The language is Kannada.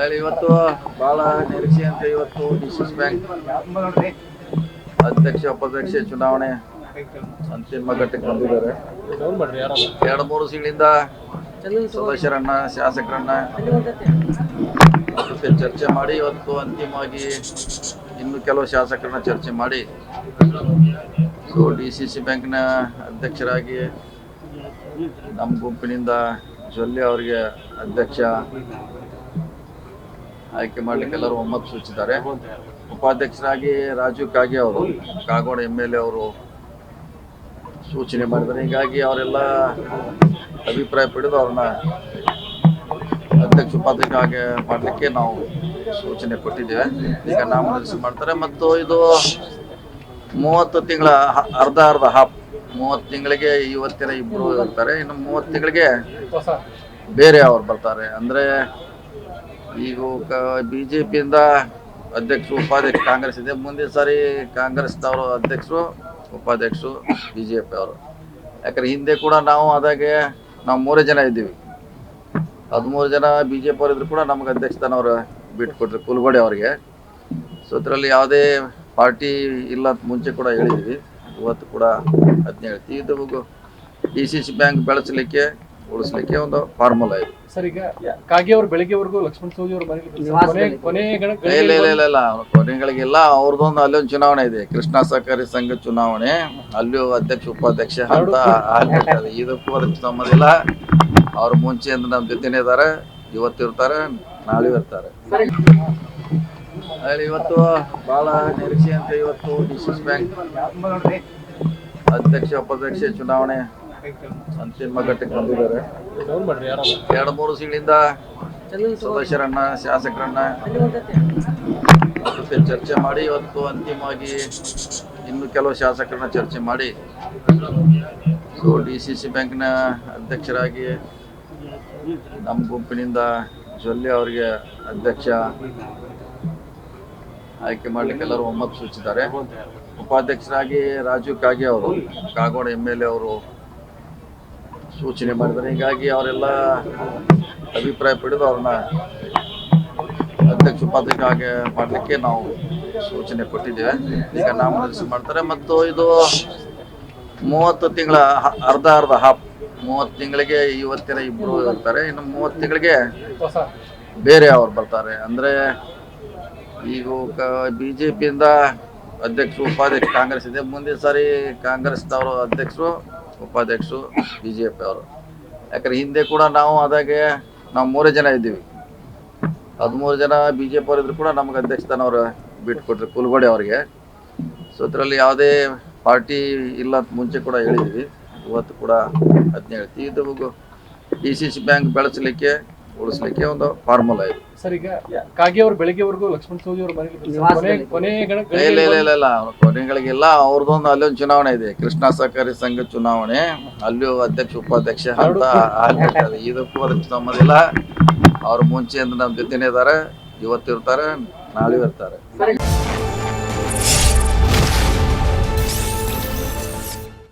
ಅಲ್ಲಿ ಇವತ್ತು ಬಹಳ ನಿರೀಕ್ಷೆ ಅಂತ ಇವತ್ತು ಡಿಸಿಸ್ ಬ್ಯಾಂಕ್ ಅಧ್ಯಕ್ಷ, ಉಪಾಧ್ಯಕ್ಷ ಚುನಾವಣೆ ಅಂತಿಮ ಘಟ್ಟಕ್ಕೆ ಬಂದಿದ್ದಾರೆ. ಎರಡು ಮೂರು ಸೀಟಿಂದ ಸದಸ್ಯರನ್ನ, ಶಾಸಕರನ್ನ ಚರ್ಚೆ ಮಾಡಿ ಇವತ್ತು ಅಂತಿಮವಾಗಿ ಇನ್ನು ಕೆಲವು ಶಾಸಕರನ್ನ ಚರ್ಚೆ ಮಾಡಿ. ಡಿ ಸಿ ಸಿ ಬ್ಯಾಂಕ್ನ ಅಧ್ಯಕ್ಷರಾಗಿ ನಮ್ಮ ಗುಂಪಿನಿಂದ ಜೊಲ್ಲೆ ಅವರಿಗೆ ಅಧ್ಯಕ್ಷ ಆಯ್ಕೆ ಮಾಡ್ಲಿಕ್ಕೆ ಎಲ್ಲರೂ ಒಮ್ಮತ ಸೂಚಿಸಿದ್ದಾರೆ. ಉಪಾಧ್ಯಕ್ಷರಾಗಿ ರಾಜೀವ್ ಕಾಗೆ ಅವರು, ಕಾಗೋಡ ಎಂ ಎಲ್ ಎ ಅವರು ಸೂಚನೆ ಮಾಡಿದ್ದಾರೆ. ಹೀಗಾಗಿ ಅವರೆಲ್ಲ ಅಭಿಪ್ರಾಯ ಪಡೆದು ಅವ್ರನ್ನ ಅಧ್ಯಕ್ಷ ಉಪಾಧ್ಯಕ್ಷ ಆಗಿ ಮಾಡಲಿಕ್ಕೆ ನಾವು ಸೂಚನೆ ಕೊಟ್ಟಿದ್ದೇವೆ. ಈಗ ನಾಮನಿರ್ದೇಶನ ಮಾಡ್ತಾರೆ. ಮತ್ತು ಇದು ಮೂವತ್ತು ತಿಂಗಳ ಅರ್ಧ ಅರ್ಧ ಹಾಫ್ ಮೂವತ್ತು ತಿಂಗಳಿಗೆ ಇವತ್ತಿನ ಇಬ್ಬರು ಇರ್ತಾರೆ. ಇನ್ನು ಮೂವತ್ತು ತಿಂಗಳಿಗೆ ಬೇರೆ ಅವ್ರು ಬರ್ತಾರೆ. ಅಂದರೆ ಈಗ ಬಿ ಜೆ ಪಿಯಿಂದ ಅಧ್ಯಕ್ಷರು ಉಪಾಧ್ಯಕ್ಷ ಕಾಂಗ್ರೆಸ್ ಇದೆ. ಮುಂದಿನ ಸಾರಿ ಕಾಂಗ್ರೆಸ್ನವರು ಅಧ್ಯಕ್ಷರು, ಉಪಾಧ್ಯಕ್ಷರು ಬಿ ಜೆ ಪಿ ಅವರು. ಯಾಕಂದ್ರೆ ಹಿಂದೆ ಕೂಡ ನಾವು ಅದಾಗೆ ನಾವು ಮೂರೇ ಜನ ಇದ್ದೀವಿ. ಹದಿಮೂರು ಜನ ಬಿ ಜೆ ಪಿ ಅವರಿದ್ರು ಕೂಡ ನಮ್ಗೆ ಅಧ್ಯಕ್ಷ ಬಿಟ್ಟು ಬಿಟ್ಕೊಟ್ರು, ಕುಲ್ಗೋಡೆ ಅವರಿಗೆ. ಸೊ ಅದರಲ್ಲಿ ಯಾವುದೇ ಪಾರ್ಟಿ ಇಲ್ಲ ಅಂತ ಮುಂಚೆ ಕೂಡ ಹೇಳಿದ್ವಿ. ಇವತ್ತು ಕೂಡ ಅದನ್ನ ಹೇಳ್ತೀವಿ ಇದು ಡಿ ಸಿ ಸಿ ಬ್ಯಾಂಕ್ ಬೆಳೆಸಲಿಕ್ಕೆ ಉಳಿಸ್ಲಿಕ್ಕೆ ಒಂದು ಫಾರ್ಮುಲಾ ಇದೆ. ಸರ್ ಈಗ ಕಾಗೆ ಅವರು ಬೆಳಿಗ್ಗೆವರೆಗೂ ಲಕ್ಷ್ಮಣ ಸವದಿ ಅವ್ರ ಮನೆಗೆ ಕೊನೆ ಕೊನೆ ಗಣ- ಇಲ್ಲ ಇಲ್ಲ ಇಲ್ಲ ಕೊನೆಗಳಿಗೆಲ್ಲ ಅವ್ರದ್ದೊಂದು ಅಲ್ಲೊಂದು ಚುನಾವಣೆ ಇದೆ. ಕೃಷ್ಣ ಸಹಕಾರಿ ಸಂಘ ಚುನಾವಣೆ. ಅಲ್ಲಿಯೂ ಅಧ್ಯಕ್ಷ ಉಪಾಧ್ಯಕ್ಷ ಅಂತ ಇದಕ್ಕೂ ಅದಕ್ಕೆ ಸಂಬಂಧಿಲ್ಲ ಅವ್ರ ಮುಂಚೆಯಿಂದ ನಮ್ಮ ಜೊತೆನೇ ಇದ್ದಾರೆ. ಇವತ್ತಿರ್ತಾರೆ ನಾಳೆ ಇರ್ತಾರೆ. ಅಲ್ಲಿ ಇವತ್ತು ಬಹಳ ನಿರೀಕ್ಷೆ ಅಂತ ಇವತ್ತು ಡಿಸಿಸ್ ಬ್ಯಾಂಕ್ ಅಧ್ಯಕ್ಷ, ಉಪಾಧ್ಯಕ್ಷ ಚುನಾವಣೆ ಅಂತಿಮ ಘಟ್ಟಕ್ಕೆ ಬಂದಿದ್ದಾರೆ. ಎರಡು ಮೂರು ಸೀಳಿಂದ ಸದಸ್ಯರನ್ನ, ಶಾಸಕರನ್ನ ಚರ್ಚೆ ಮಾಡಿ ಇವತ್ತು ಅಂತಿಮವಾಗಿ ಇನ್ನು ಕೆಲವು ಶಾಸಕರನ್ನ ಚರ್ಚೆ ಮಾಡಿ. ಸೊ ಡಿ ಸಿ ಸಿ ಬ್ಯಾಂಕ್ನ ಅಧ್ಯಕ್ಷರಾಗಿ ನಮ್ಮ ಗುಂಪಿನಿಂದ ಜೊಲ್ಲೆ ಅವರಿಗೆ ಅಧ್ಯಕ್ಷ ಆಯ್ಕೆ ಮಾಡ್ಲಿಕ್ಕೆ ಎಲ್ಲರೂ ಒಮ್ಮತ ಸೂಚಿಸಿದ್ದಾರೆ. ಉಪಾಧ್ಯಕ್ಷರಾಗಿ ರಾಜೀವ್ ಕಾಗೆ ಅವರು, ಕಾಗೋಡ ಎಂ ಎಲ್ ಎ ಅವರು ಸೂಚನೆ ಮಾಡಿದ್ದಾರೆ. ಹೀಗಾಗಿ ಅವರೆಲ್ಲ ಅಭಿಪ್ರಾಯ ಪಡೆದು ಅವ್ರನ್ನ ಅಧ್ಯಕ್ಷ ಉಪಾಧ್ಯಕ್ಷ ಆಗಿ ಮಾಡಲಿಕ್ಕೆ ನಾವು ಸೂಚನೆ ಕೊಟ್ಟಿದ್ದೇವೆ. ಈಗ ನಾಮನಿರ್ದೇಶನ ಮಾಡ್ತಾರೆ. ಮತ್ತು ಇದು ಮೂವತ್ತು ತಿಂಗಳ ಅರ್ಧ ಅರ್ಧ ಹಾಫ್ ಮೂವತ್ತು ತಿಂಗಳಿಗೆ ಇವತ್ತಿನ ಇಬ್ಬರು ಇರ್ತಾರೆ. ಇನ್ನು ಮೂವತ್ತು ತಿಂಗಳಿಗೆ ಬೇರೆ ಅವ್ರು ಬರ್ತಾರೆ. ಅಂದರೆ ಈಗ ಬಿ ಜೆ ಪಿಯಿಂದ ಅಧ್ಯಕ್ಷರು, ಉಪಾಧ್ಯಕ್ಷ ಕಾಂಗ್ರೆಸ್ ಇದೆ. ಮುಂದಿನ ಸಾರಿ ಕಾಂಗ್ರೆಸ್ನವರು ಅಧ್ಯಕ್ಷರು, ಉಪಾಧ್ಯಕ್ಷರು ಬಿ ಜೆ ಪಿ ಅವರು. ಯಾಕಂದ್ರೆ ಹಿಂದೆ ಕೂಡ ನಾವು ಅದಾಗೆ ನಾವು ಮೂರೇ ಜನ ಇದ್ದೀವಿ. ಹದಿಮೂರು ಜನ ಬಿ ಜೆ ಪಿ ಅವರಿದ್ರು ಕೂಡ ನಮ್ಗೆ ಅಧ್ಯಕ್ಷ ಸ್ಥಾನವ್ರು ಬಿಟ್ಕೊಟ್ರು, ಕುಲ್ಗೋಡೆ ಅವರಿಗೆ. ಸೊ ಅದರಲ್ಲಿ ಯಾವುದೇ ಪಾರ್ಟಿ ಇಲ್ಲ ಅಂತ ಮುಂಚೆ ಕೂಡ ಹೇಳಿದ್ವಿ. ಇವತ್ತು ಕೂಡ ಅದನ್ನ ಹೇಳ್ತೀವಿ. ಇದು ಡಿ ಸಿ ಸಿ ಬ್ಯಾಂಕ್ ಬೆಳೆಸಲಿಕ್ಕೆ ಉಳಿಸ್ಲಿಕ್ಕೆ ಒಂದು ಫಾರ್ಮುಲಾ ಇದೆ. ಸರ್ ಈಗ ಕಾಗೆ ಅವರು ಬೆಳಿಗ್ಗೆವರೆಗೂ ಲಕ್ಷ್ಮಣ ಸವದಿ ಅವ್ರ ಮನೆಯಲ್ಲಿ ಕೊನೆ ಕೊನೆ ಗಣ- ಇಲ್ಲ ಇಲ್ಲ ಇಲ್ಲ ಇಲ್ಲ ಕೊನೆಗಳಿಗೆಲ್ಲ ಅವ್ರದ್ದೊಂದು ಅಲ್ಲೊಂದು ಚುನಾವಣೆ ಇದೆ. ಕೃಷ್ಣ ಸಹಕಾರಿ ಸಂಘ ಚುನಾವಣೆ. ಅಲ್ಲಿಯೂ ಅಧ್ಯಕ್ಷ ಉಪಾಧ್ಯಕ್ಷ ಅಂತ ಇದಕ್ಕೂ ಅದಕ್ಕೆ ಸಂಬಂಧ ಇಲ್ಲ. ಅವ್ರ ಮುಂಚೆಯಿಂದ ನಮ್ಮ ಜೊತೆನೇ ಇದ್ದಾರೆ. ಇವತ್ತಿರ್ತಾರೆ ನಾಳೆ ಇರ್ತಾರೆ.